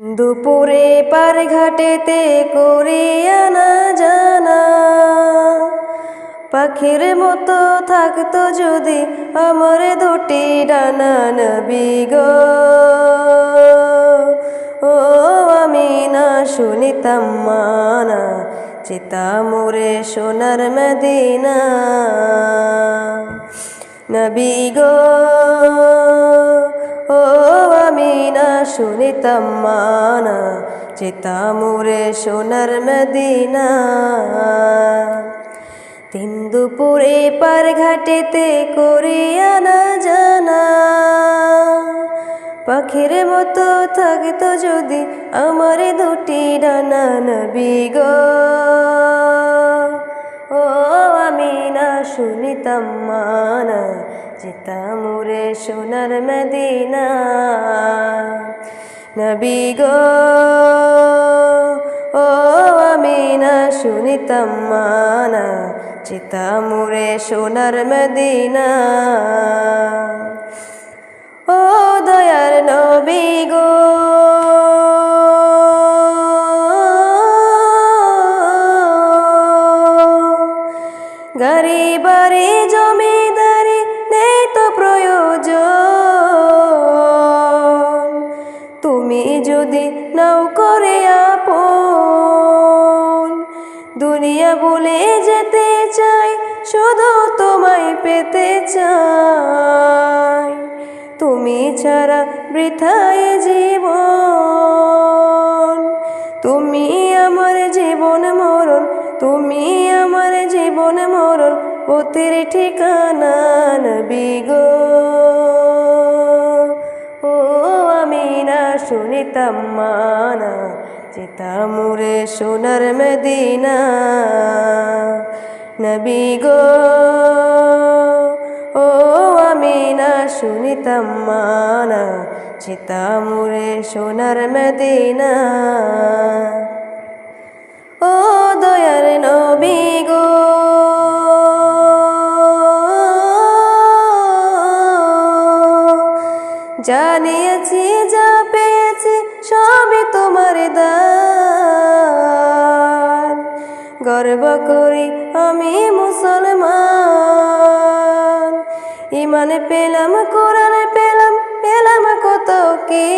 দুপুরে পার ঘাটেতে করিয়া না জানা। পাখির মতো থাকতো যদি আমার দুটি ডানা নবী গো। ও আমি না শুনিতাম মানা চিতা মোরে সোনার মদিনা। নবী গো। ও আমি না শুনিতাম মানা চিতা মোরে সোনার মদিনা। তিন দুপুরে পার ঘাটেতে করিয়া না জানা, পাখির মতো থাকতো যদি আমার দুটি ডানা নবী গো। ও আমি না শুনিতাম মানা যেতাম রে সোনার মদিনা। নবী গো, ও আমি না শুনিতাম মানা চিতাম রে সোনার মদিনা। ও দয়ার নবী গো, গাড়ি তুমি যদি নাও করে আপন, দুনিয়া বলে যেতে চাই, শুধু তোমায় পেতে চাই। তুমি ছাড়া বৃথায় জীবন, তুমি আমার জীবন মরণ, তুমি আমার জীবন মরণ, পথের ঠিকানা নবী গো। শুনিতাম মানা চিতাম রে সোনার মদিনা। নবী গো, ও আমি না শুনিতাম মানা চিতাম রে সোনার মদিনা। ও দয়ার নবী গো, জানিয়েছি যা পেয়েছি, সবই তোমার দান। গর্ব করি আমি মুসলমান। ইমান পেলাম, কোরআন পেলাম পেলাম কত কি?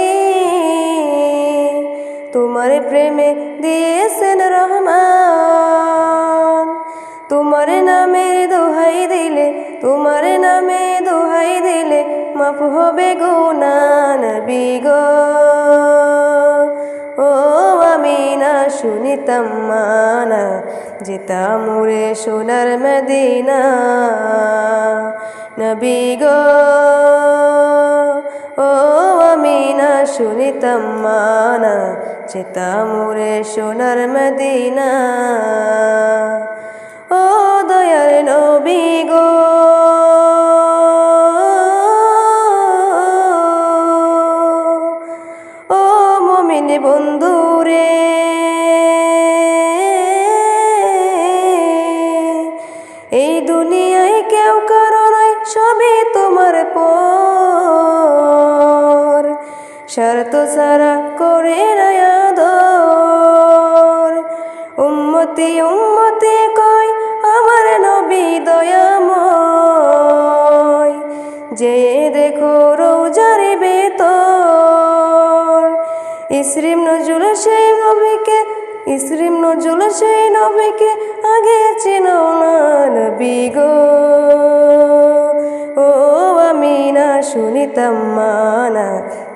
তোমার প্রেমে দিয়েছেন রহমান। তোমার নামের দোহাই দিলে, তোমার নামে দোহাই দিলে মাফ হবে গুনা নবী গো। ও আমি না শুনিতাম মানা, যেতাম রে সোনার মদিনা। নবী গো। ও আমি না শুনিতাম মানা, যেতাম রে সোনার মদিনা। ও দয়ার নবী গো। শর্ত সারা করে নয়াদর উম্মতি উম্মতি কয় আমার নবী দয়াময়। যে দেখো রোজার বেতর ইসরিম নজুল সেই নবীকে, ইসরিম নজুল সেই নবীকে আগে চেনো না নবী গো। ও আমি না শুনিতাম মানা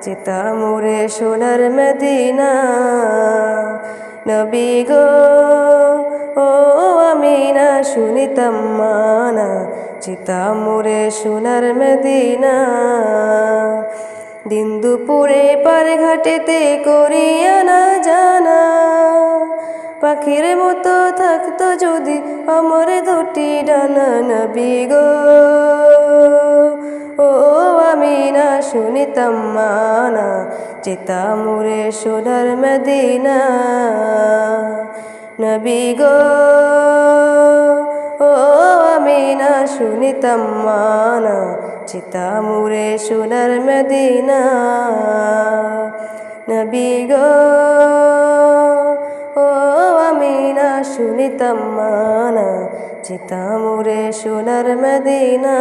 চিতা মোরে সোনার মদিনা। নবী গো, ও আমি না শুনিতাম মানা, চিতা মোরে সোনার মদিনা। দিন দুপুরে পার ঘাটেতে করিয়া না জানা পাখির মতো থাকতো যদি আমার দুটি ডানা নবী গো। ও আমি না শুনিতাম মানা চেতা মুরে সোনার মদিনা নবী গো। ও আমি না শুনিতাম মানা চিতা মুরে সোনার মদিনা নবী গো। শুনিতাম মানা যেতাম রে সোনার মদিনা।